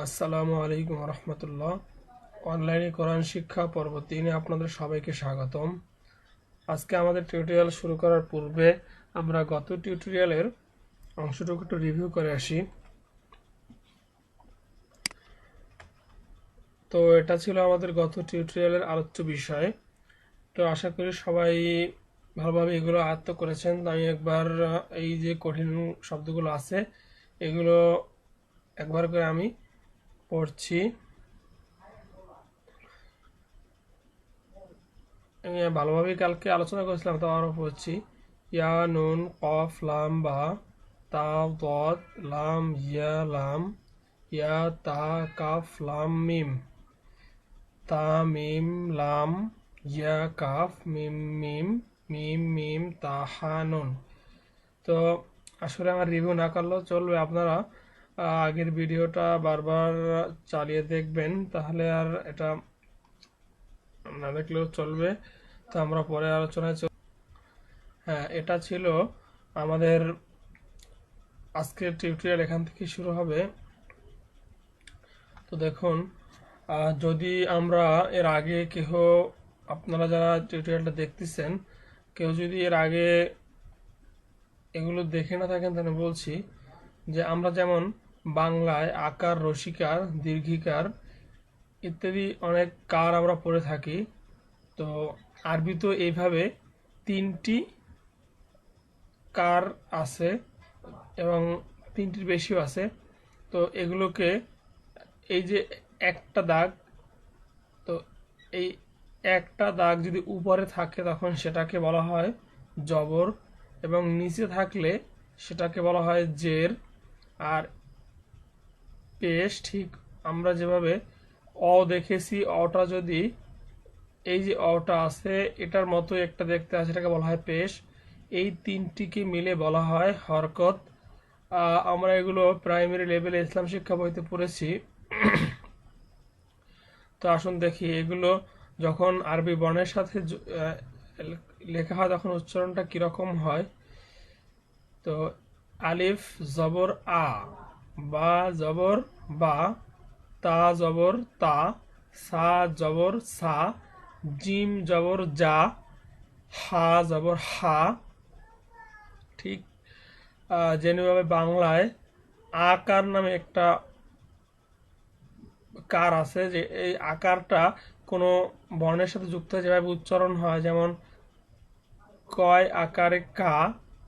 আসসালামু আলাইকুম রহমতুল্লাহ অনলাইনে কোরআন শিক্ষা পর্ব তিনে আপনাদের সবাইকে স্বাগতম। আজকে আমাদের টিউটোরিয়াল শুরু করার পূর্বে আমরা গত টিউটোরিয়ালের অংশটুকু একটু রিভিউ করে আসি। তো এটা ছিল আমাদের গত টিউটোরিয়ালের আলোচ্য বিষয়। তো আশা করি সবাই ভালোভাবে এগুলো আয়ত্ত করেছেন। আমি একবার, এই যে কঠিন শব্দগুলো আছে, এগুলো একবার করে আমি পড়ছি। আমি ভালোভাবে কালকে আলোচনা করেছিলাম তো আরও পড়ছি। ইয়া নুন, কফ, লাম, বা তা দত, লাম, ইয়া লাম, ইয়া, তা, কাফ, লাম, মিম। তা, মিম, লাম, ইয়া, কাফ, মিম মিম মিম মিম, তা, হা, নুন। তো আসলে আমার রিভিউ না করলেও চলবে। আপনারা আগের ভিডিওটা বারবার চালিয়ে দেখবেন, তাহলে আর এটা না দেখলেও চলবে। তো আমরা পরে আলোচনায় হ্যাঁ এটা ছিল আমাদের আজকের টিউটোরিয়াল এখান থেকে শুরু হবে। তো দেখুন যদি আমরা এর আগে কেহ, আপনারা যারা টিউটোরিয়ালটা দেখতেছেন, কেউ যদি এর আগে এগুলো দেখে না থাকেন, তাহলে বলছি যে আমরা যেমন বাংলায় আকার, রসিকার, দীর্ঘিকার ইত্যাদি অনেক কার আমরা পড়ে থাকি। তো আরবি তো এইভাবে তিনটি কার আছে এবং তিনটির বেশিও আছে। তো এগুলোকে এই যে একটা দাগ, তো এই একটা দাগ যদি উপরে থাকে তখন সেটাকে বলা হয় জবর এবং নিচে থাকলে সেটাকে বলা হয় জের। আর পেশ ঠিক আমরা যেভাবে অ দেখেছি, অটা যদি এই যে অটা আছে, এটার মতো একটা দেখতে আছে এটাকে বলা হয় পেশ। এই তিনটিকে মিলে বলা হয় হরকত। আমরা এগুলো প্রাইমারি লেভেলে ইসলাম শিক্ষা বইতে পড়েছি। তো আসুন দেখি, এগুলো যখন আরবি বর্ণের সাথে লেখা হয়, তখন উচ্চারণটা কীরকম হয়? তো আলিফ, জবর, আ। বা জবর বা, তা জবর তা, সা জবর সা, জিম জবর যা, হা জবর হা, ঠিক যেভাবে বাংলায় আকার নামে একটা কার আছে যে এই আকারটা কোনো বর্ণের সাথে যুক্ত যেভাবে উচ্চারণ হয়, যেমন কয় আকারে কা,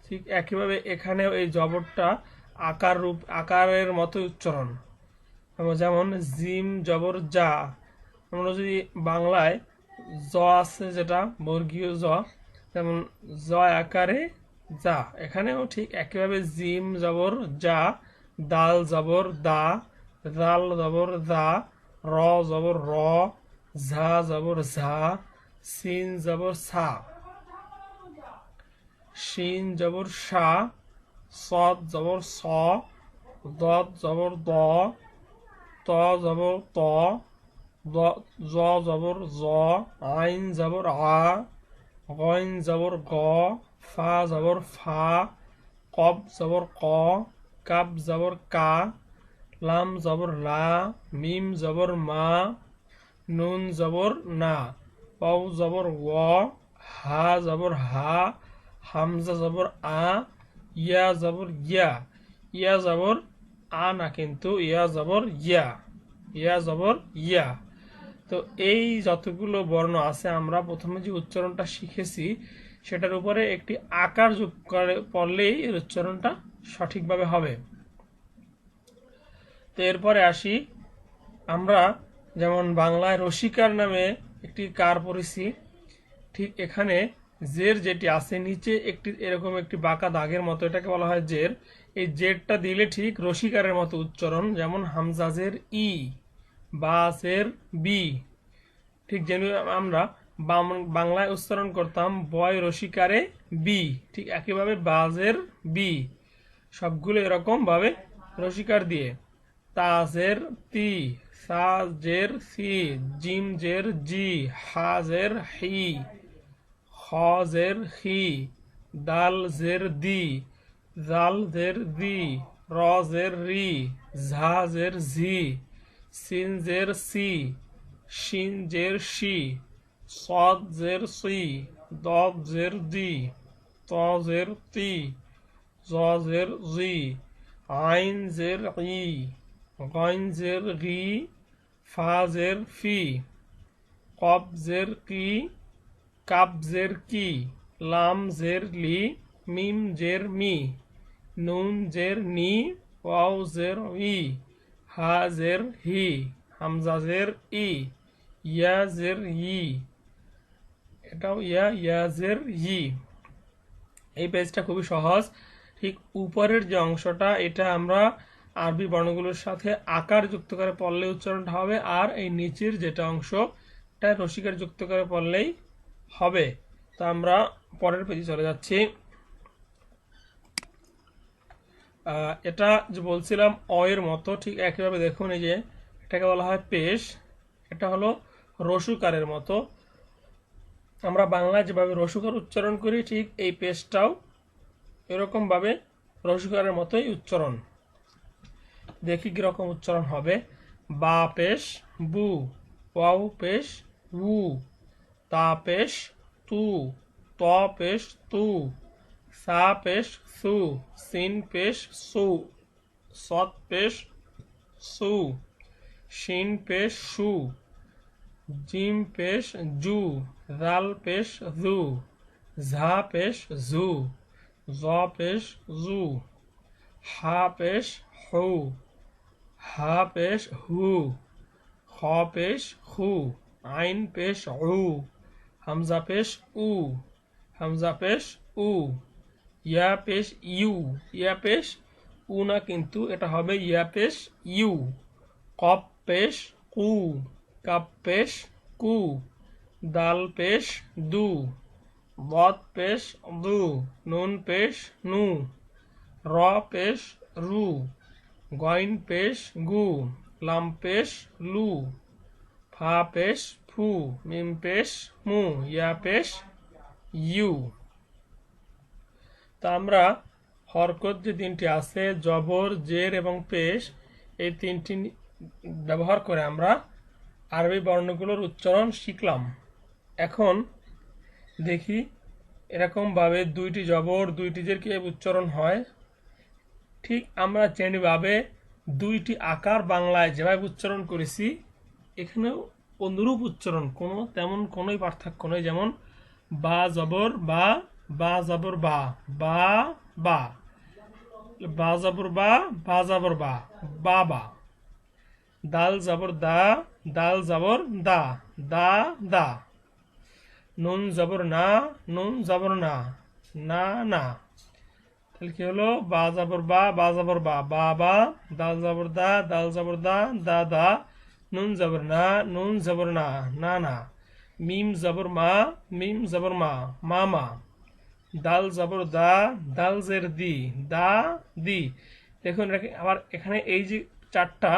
ঠিক একইভাবে এখানেও এই জবরটা আকার রূপ, আকারের মতো উচ্চারণ। যেমন জিম, জবর, যা। আমরা যদি বাংলায় জ আছে যেটা, বর্গীয় জ, যেমন জ আকারে যা। এখানেও ঠিক একইভাবে জিম, জবর, যা, দাল, জবর, দা, দাল, জবর, দা, র, জবর, র, ঝা, জবর, ঝা, সিন, জবর, সা। শিন, জবর শা সদ জবর স দত জবর দ, ত জবর ত জ জবর জ, আইন জবর আ, গইন জবর গ, ফা জবর ফা, কব জবর ক, কাব জবর কা, লাম জবর লা, মিম জবর মা, নুন জবর না ওয়াও জবর ওয়া হা জবর হা, হামজা জবর আ ইয়া জবর ইয়া। ইয়া জবর আ না কিন্তু ইয়া জবর ইয়া। ইয়া জবর ইয়া। তো এই যতগুলো বর্ণ আছে, আমরা প্রথমে যে উচ্চারণটা শিখেছি, সেটার উপরে একটি আকার যোগ করে পড়লেই এর উচ্চারণটা সঠিকভাবে হবে। তো এরপরে আসি, আমরা যেমন বাংলায় রসিকার নামে একটি কার পড়েছি, ঠিক এখানে জের যেটি আছে নিচে একটি, এরকম একটি বাঁকা দাগের মতো, এটাকে বলা হয় জের। এই জেরটা দিলে ঠিক রসিকারের মতো উচ্চারণ, যেমন হামজাজের ই বাসের বি। ঠিক যেন আমরা বাংলায় উচ্চারণ করতাম, বয় রসিকারে বি। ঠিক একইভাবে বাজের বি। সবগুলো এরকম ভাবে রসিকার দিয়ে। তাজের তি সাজের সি, জিম জের জি হাজের হি। খের হি দাল জের দি, জাল জের দি রের রি, ঝা জের ঝি, সিন জের সি, শিন জের সি সদ জের সি, দব জের দি তের তি, জ জের জি, আইন জের ই, গইন জের ঘি ফা জের ফি, কব জের কি কাব জের কি, লাম জের লি, মিম জের মি, নুন জের নি, ওয়াও জের ই, হা জের হি, হামজা জের ই, ইয়া জের ই। এটাও ইয়া ইয়া জের ই। এই পেজটা খুবই সহজ। ঠিক উপরের যে অংশটা, এটা আমরা আরবি বর্ণগুলোর সাথে আকার যুক্ত করে পড়লে উচ্চারণটা হবে, আর এই নিচের যেটা অংশ এটা রসিকার যুক্ত করে পড়লেই হবে। তা আমরা পরের পেজে চলে যাচ্ছি। এটা যে বলছিলাম, অ এর মতো, ঠিক একইভাবে দেখুন এই যে, এটাকে বলা হয় পেশ। এটা হলো রসুকারের মতো। আমরা বাংলায় যেভাবে রসুকার উচ্চারণ করি, ঠিক এই পেশটাও এরকমভাবে রসুকারের মতোই উচ্চারণ। দেখি কীরকম উচ্চারণ হবে। বা পেশ, বু, ওয়াও, পেশ, উ। তা পেশ তু ত পেশ তু সা পেশ সু সিন পেশ সু সৎ পেশ সু শিন পেশ সু জিম পেশ জু রাল পেশ জু ঝা পেশ জু জ পেশ জু হা পেশ হু হা পেশ হু খ পেশ হু আইন পেশ উ হামজা পেশ উ হামজা পেশ উ ইয়া পেশ ইউ ইয়া পেশ উ না কিন্তু এটা হবে ইয়া পেশ ইউ কপ পেশ কু কাপ পেশ কু দাল পেশ দু বদ পেশ দু নুন পেশ নু র পেশ রু গইন পেশ গু লাম পেশ লু ফা পেশ ফু মিম পেশ মু ইয়া পেশ ইউ তা আমরা হরকত যে তিনটি আছে, জবর, জের এবং পেশ, এই তিনটি ব্যবহার করে আমরা আরবি বর্ণগুলোর উচ্চারণ শিখলাম। এখন দেখি এরকমভাবে দুইটি জবর, দুইটি জের কীভাবে উচ্চারণ হয়। ঠিক আমরা যেভাবে দুইটি আকার বাংলায় যেভাবে উচ্চারণ করেছি, এখানেও অনুরূপ উচ্চারণ, কোনো, তেমন কোনোই পার্থক্য নেই, যেমন বা, জবর, বা বা, জবর, বা বা বা। বা, জবর, বা বা, জবর, বা বা বা। দাল, জবর, দা, দাল, জবর, দা দা দা। নুন, জবর, না, নুন, জবর, না না না। তাহলে কি হলো? বা, জবর, বা বা, জবর, বা বা বা। দাল, জবর, দা, দাল, জবর, দা দা দা। নুন জবর না নুন জবর না না না মিম জবর মা মিম জবর মা মা মা দাল জবর দা দাল জের দি দা দি দেখুন আবার এখানে এই যে চারটা,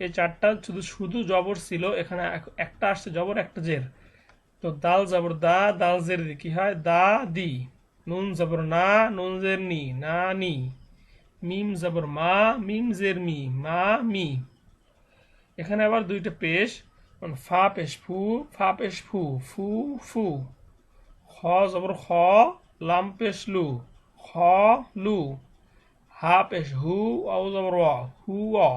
এই চারটা শুধু শুধু জবর ছিল, এখানে এক- একটা আসছে জবর, একটা জের। তো দাল জবর দা দাল জের দি কি হয়? দা দি নুন জবর না নুন জের নি না নি মিম জবর মা মিম জের মি মা মি এখানে আবার দুইটা পেশ মানে ফা পেশ ফু, ফা পেশ ফু ফু ফু। খ জবর খ, লাম পেশ লু, খ লু। হা পেশ হু, অ জবর অ হু অ।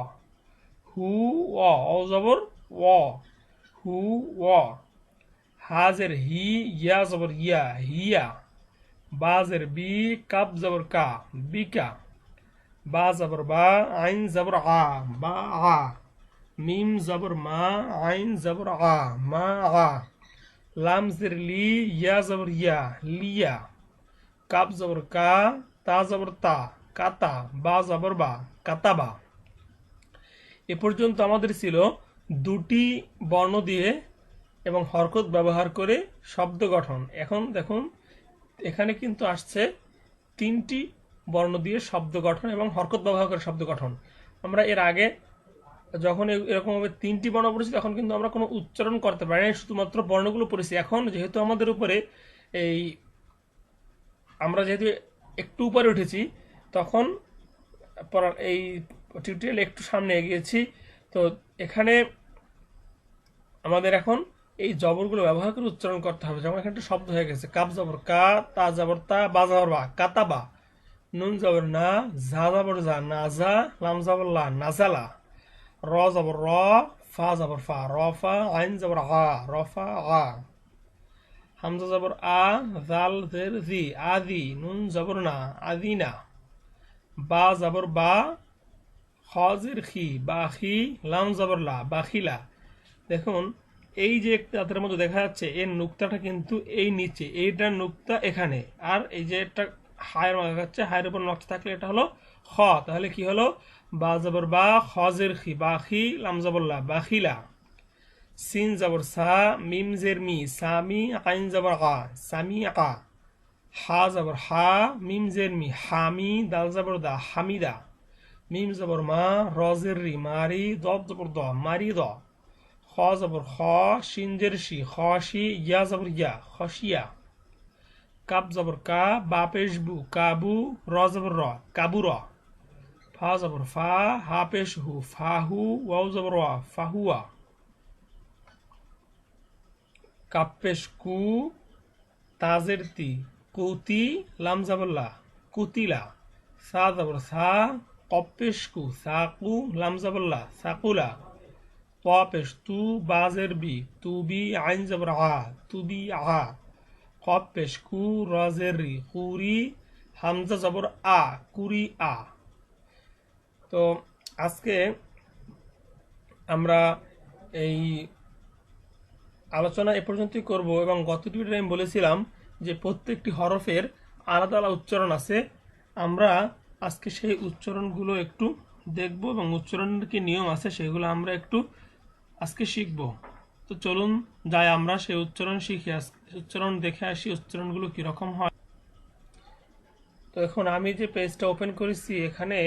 হু অ অ জবর অ হু অ। হাজের হি, ইয়া জবর ইয়া, হিয়া। বাজের বি কাব জবর কা, বিকা। বা জবর বা, আইন জবর আ, বা আ। মিম জবর মা, আইন জবর আ, মা আ। লাম জের লি, ইয়া জবর ইয়া লিয়া কাব জবর কা, তা জবর তা, কাতা। বা জবর বা কাতাবা এ পর্যন্ত আমাদের ছিল দুটি বর্ণ দিয়ে এবং হরকত ব্যবহার করে শব্দ গঠন। এখন দেখুন, এখানে কিন্তু আসছে তিনটি বর্ণ দিয়ে শব্দ গঠন এবং হরকত ব্যবহার করে শব্দ গঠন। আমরা এর আগে যখন এরকমভাবে তিনটি বর্ণ পড়েছি তখন কিন্তু আমরা কোনো উচ্চারণ করতে পারি না শুধুমাত্র বর্ণগুলো পড়েছি। এখন যেহেতু আমাদের উপরে এই আমরা যেহেতু একটু উপরে উঠেছি, তখন এই টিউটোরিয়াল একটু সামনে এগিয়েছি। তো এখানে আমাদের এখন এই জবরগুলো ব্যবহার করে উচ্চারণ করতে হবে। যেমন এখানে শব্দ হয়ে গেছে, কাপ জবর, কা, তা জবর, তা, বা জবর, বা কাতাবা নুন জবর, না, ঝা জবর যা নাজা লাম জবর, লা নাজালা র জবর র ফা জবর ফা র ফা আইন জবর আ র ফা আ হামজা জবর আ জাল জের জি আদি নুন জবর না আদিনা বা জবর বা হজের খি বাখি লাম জবর লা বাখিলা দেখুন, এই যে তাদের মধ্যে দেখা যাচ্ছে এর নুক্তাটা কিন্তু এই নিচে এইটার নুক্তা এখানে, আর এই যে একটা হায়ের মধ্যে দেখা যাচ্ছে, হায়ের উপর নকশা থাকলে এটা হলো খ। তাহলে কি হলো? বা জবর বা হজের খি, বাখি, লাম জবর লা বাখিলা সিন জবর সা, মিম জের মি সামি আইন জবর আ সামি আ হা জবর হা, মিম জের মি হামি দাল জবর দা হামিদা মিম জবর মা রজের রি মারি দব জবর দ মারি দ। খ জবর খ শিন জের শি খশি ইয়া জবর ইয়া খশিয়া কাপ জবর কা বা পেশ বু, কাবু র জবর র কাবু র ফা জবর ফা হা পেশ হু ফাহু ওয়াও জবর ওয়া ফাহুয়া কাপ্পেশ কু তাজের তি কুতি, লাম জাবল্লা কুতিলা সা জাবর সা কপ্পেশ কু সাকু লাম জাবল্লা সাকুলা পপেশ তু বাজের বি, তু বি, আইন জাবর আ, তু বি আ। কপ্পেশ কু রজের কুরি হামজা জাবর আ কুরি আ তো আজকে আমরা এই আলোচনা এ পর্যন্তই করব এবং গত ভিডিওতে আমি বলেছিলাম যে প্রত্যেকটি হরফের আলাদা আলাদা উচ্চারণ আছে। আমরা আজকে সেই উচ্চারণগুলো একটু দেখব এবং উচ্চারণের কি নিয়ম আছে সেগুলো আমরা একটু আজকে শিখব। তো চলুন যাই আমরা সেই উচ্চারণ শিখি আস- উচ্চারণ দেখে আসি, উচ্চারণগুলো কীরকম হয়। তো এখন আমি যে পেজটা ওপেন করেছি, এখানে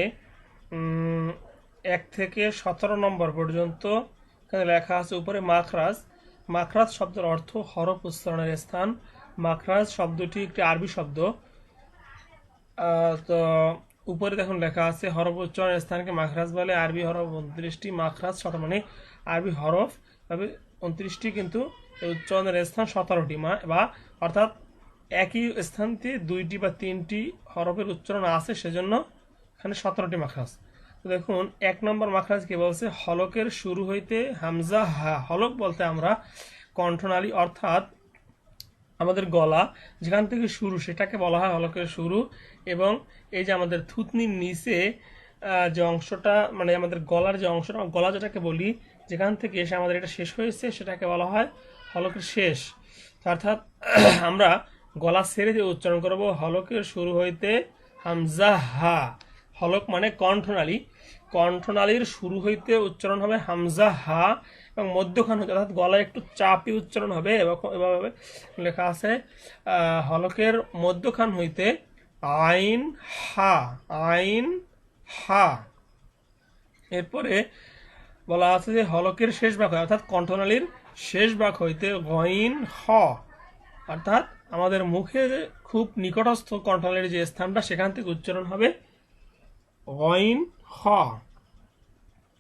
এক থেকে সতেরো নম্বর পর্যন্ত এখানে লেখা আছে উপরে মাখরাজ। মাখরাজ শব্দের অর্থ হরফ উচ্চারণের স্থান। মাখরাজ শব্দটি একটি আরবি শব্দ। তো উপরে দেখুন লেখা আছে, হরফ উচ্চারণের স্থানকে মাখরাজ বলে। আরবি হরফ উনত্রিশটি মাখরাজ শত মানে আরবি হরফ। তবে উনত্রিশটি কিন্তু উচ্চারণের স্থান সতেরোটি, মা, বা অর্থাৎ একই স্থানতে দুইটি বা তিনটি হরফের উচ্চারণ আছে, সেজন্য এখানে সতেরোটি মাখরাজ। তো দেখুন, এক নম্বর মাখরাজ কি বলছে? হলকের শুরু হইতে হামজা, হা, হলক বলতে আমরা কণ্ঠনালী, অর্থাৎ আমাদের গলা, যেখান থেকে শুরু, সেটাকে বলা হয় হলকের শুরু, এবং এই যে আমাদের থুতনির নিচে যে অংশটা মানে আমাদের গলার যে অংশটা, গলা যেটাকে বলি, যেখান থেকে এসে আমাদের এটা শেষ হয়েছে, সেটাকে বলা হয় হলকের শেষ। অর্থাৎ, আমরা গলা ছেড়ে যে উচ্চারণ করব, হলকের শুরু হইতে হামজা হা। হলক মানে কণ্ঠনালী। কণ্ঠনালীর শুরু হইতে উচ্চারণ হবে হামজা হা এবং মধ্যখান হইতে, অর্থাৎ গলায় একটু চাপি উচ্চারণ হবে এভাবে লেখা আছে। হলকের মধ্যখান হইতে আইন হা আইন হা। এরপরে বলা আছে যে হলকের শেষ ভাগ অর্থাৎ কণ্ঠনালীর শেষ ভাগ হইতে গইন হ। অর্থাৎ আমাদের মুখে খুব নিকটস্থ কণ্ঠনালীর যে স্থানটা, সেখান থেকে উচ্চারণ হবে গইন হ।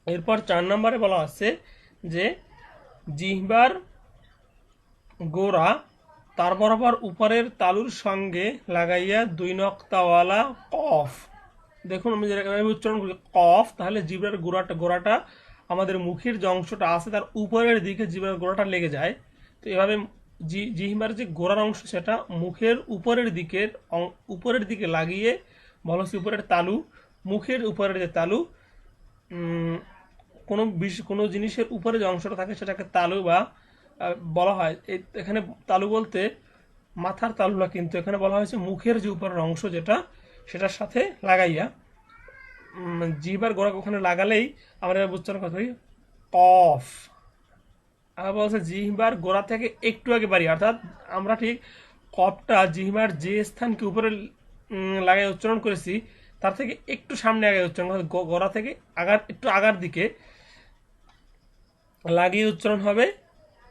এরপর চার নম্বরে বলা আছে যে, জিহ্বার গোড়া তার বরাবর উপরের তালুর সঙ্গে লাগাইয়া দুই নক্তাওয়ালা কফ। দেখুন, আমি যেটা উচ্চারণ করি, কফ, তাহলে জিভের গোড়াটা গোড়াটা আমাদের মুখের যে অংশটা আছে তার উপরের দিকে জিভের গোড়াটা লেগে যায়। তো এভাবে জি, জিহ্বার যে গোড়ার অংশ, সেটা মুখের উপরের দিকের উপরের দিকে লাগিয়ে, বলা হচ্ছে উপরের তালু, মুখের উপরের যে তালু কোনো বিশ, কোনো জিনিসের উপরে যে অংশটা থাকে সেটাকে তালু বা বলা হয়। এখানে তালু বলতে মাথার তালু না কিন্তু এখানে বলা হয়েছে মুখের যে উপরের অংশ যেটা, সেটার সাথে লাগাইয়া। উম, জিহ্বার গোড়া ওখানে লাগালেই আমরা উচ্চারণ করতে পারি কফ আবার বলছে জিহ্বার গোড়া থেকে একটু আগে বাড়ি অর্থাৎ আমরা ঠিক কফটা জিহ্বার যে স্থানকে উপরে লাগাই উচ্চারণ করেছি তার থেকে একটু সামনে আগে উচ্চারণ গোড়া থেকে আগার একটু আগার দিকে লাগিয়ে উচ্চারণ হবে।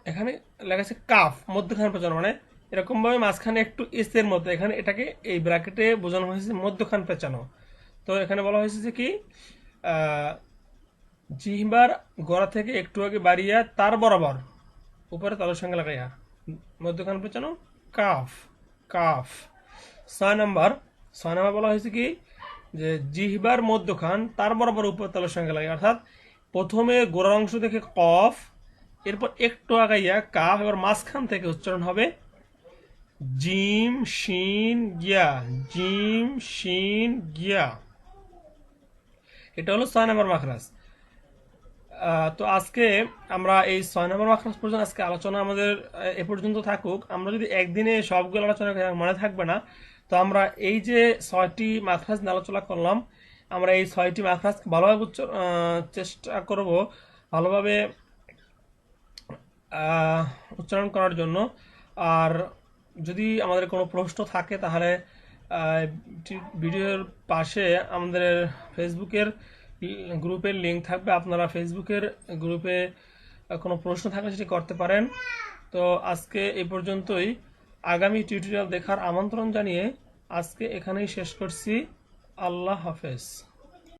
এখানে লেখা আছে কাফ মধ্যখানে পেঁচানো মানে এরকমভাবে মাঝখানে একটু এস এর মতো এখানে এটাকে এই ব্র্যাকেটে বোঝানো হয়েছে মধ্যখান পেঁচানো। তো এখানে বলা হয়েছে যে কি আহ, জিহবার গড়া থেকে একটু আগে বাড়িয়া তার বরাবর উপরে তালের সঙ্গে লাগাইয়া মধ্যখান পেছানো কাফ কাফ। ছয় নাম্বার ছয় নাম্বার বলা হয়েছে কি যে জিহবার মধ্যখান তার বরাবর উপর তালের সঙ্গে লাগে অর্থাৎ প্রথমে গোড়ার অংশ থেকে কফ এরপর একটু আগাইয়া কাফ এবার মাঝখান থেকে উচ্চারণ হবে জিম শিন গিয়া। জিম শিন গিয়া। এটা হলো ছয় নম্বর মাখরাজ। তো আজকে আমরা এই ছয় নম্বর মাখরাজ পর্যন্ত আজকে আলোচনা আমাদের এ পর্যন্ত থাকুক। আমরা যদি একদিনে সবগুলো আলোচনা মনে থাকবে না। তো আমরা এই যে ছয়টি মাখরাজ নিয়ে আলোচনা করলাম, আমরা এই ছয়টি মাখরাজ ভালোভাবে চেষ্টা করব ভালোভাবে উচ্চারণ করার জন্য। আর যদি আমাদের কোনো প্রশ্ন থাকে, তাহলে ভিডিওর পাশে আমাদের ফেসবুকের গ্রুপের লিঙ্ক থাকবে। আপনারা ফেসবুকের গ্রুপে কোনো প্রশ্ন থাকলে সেটি করতে পারেন। তো আজকে এ পর্যন্তই। আগামী টিউটোরিয়াল দেখার আমন্ত্রণ জানিয়ে আজকে এখানেই শেষ করছি। আল্লাহ হাফেজ।